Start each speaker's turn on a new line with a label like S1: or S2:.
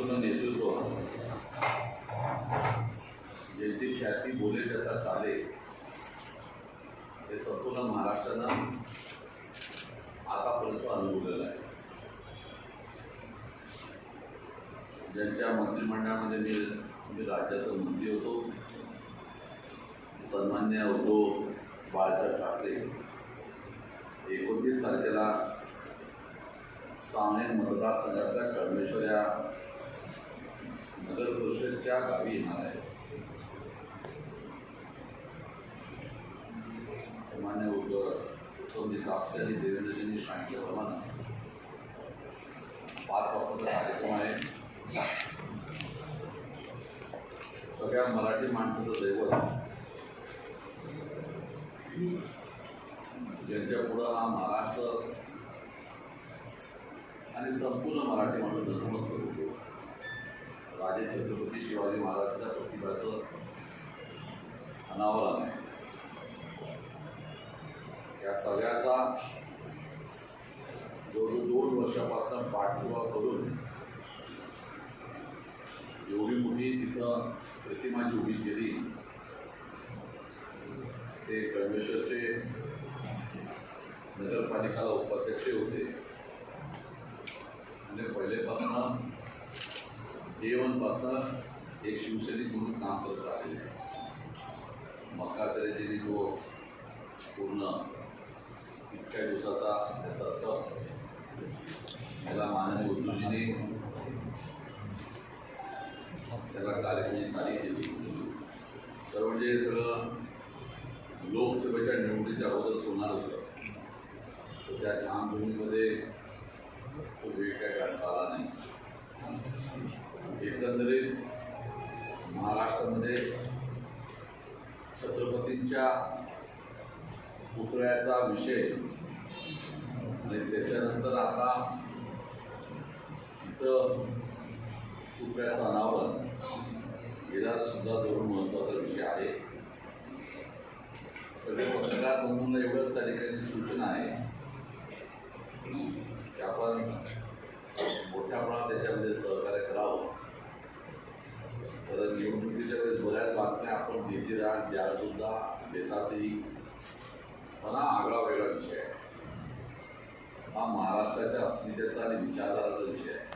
S1: संपूर्ण नेतृत्व ज्यांची ख्याती बोले त्याचा चाले हे संपूर्ण महाराष्ट्रानं आतापर्यंत अनुभवलेलं आहे. ज्यांच्या मंत्रिमंडळामध्ये मी मी राज्याचा मंत्री होतो सन्मान्य होतो बाळासाहेब ठाकरे एकोणतीस तारखेला सावने मतदारसंघातल्या कर्मेश्वर या नगर गावी येणार आहे मान्य उद्धव उत्तमजी कापसे आणि देवेंद्रजींनी सांगितल्याप्रमाणे पाच वाजताचा कार्यक्रम आहे. सगळ्या मराठी माणसाचं दैवत. ज्यांच्या पुढं हा महाराष्ट्र आणि संपूर्ण मराठी माणूस नतमस्तक राजे छत्रपती शिवाजी महाराजांच्या प्रतिभाचं अनावरण आहे. या सगळ्याचा जवळजवळ दोन वर्षापासून पाठपुरावा करून एवढी मोठी तिथं प्रतिमाची उभी केली ते परमेश्वरचे नगरपालिकाला उपाध्यक्ष होते. डे वनपासनं एक शिवसैनिक म्हणून काम करत आलेले मक्का सरेजीने तो पूर्ण। इतक्या दिवसाचा त्याचा तप याला माननीय उद्धवजीने त्याला कार्यक्रमाची तारीख दिली तर म्हणजे सगळं लोकसभेच्या निवडणुकीच्या अगोदरच होणार होतं तर त्या धामधुमीमध्ये तो वेळ काय काढता छत्रपतींच्या पुतळ्याचा विषय. आणि त्याच्यानंतर आता इथं पुतळ्याचं अनावरण. याला सुद्धा दोन महत्त्वाचा विषय आहे. सगळे पत्रकार बंधूंना एवढंच त्या ठिकाणी सूचना आहे. की आपण मोठ्या प्रमाणात त्याच्यामध्ये सहकार्य करावं. तर निवडणुकीच्या वेळेस बऱ्याच बातम्या आपण देते राहत ज्या सुद्धा देतातही. पण आगळा वेगळा विषय आहे. हा महाराष्ट्राच्या अस्मितेचा आणि विचारधाराचा विषय आहे.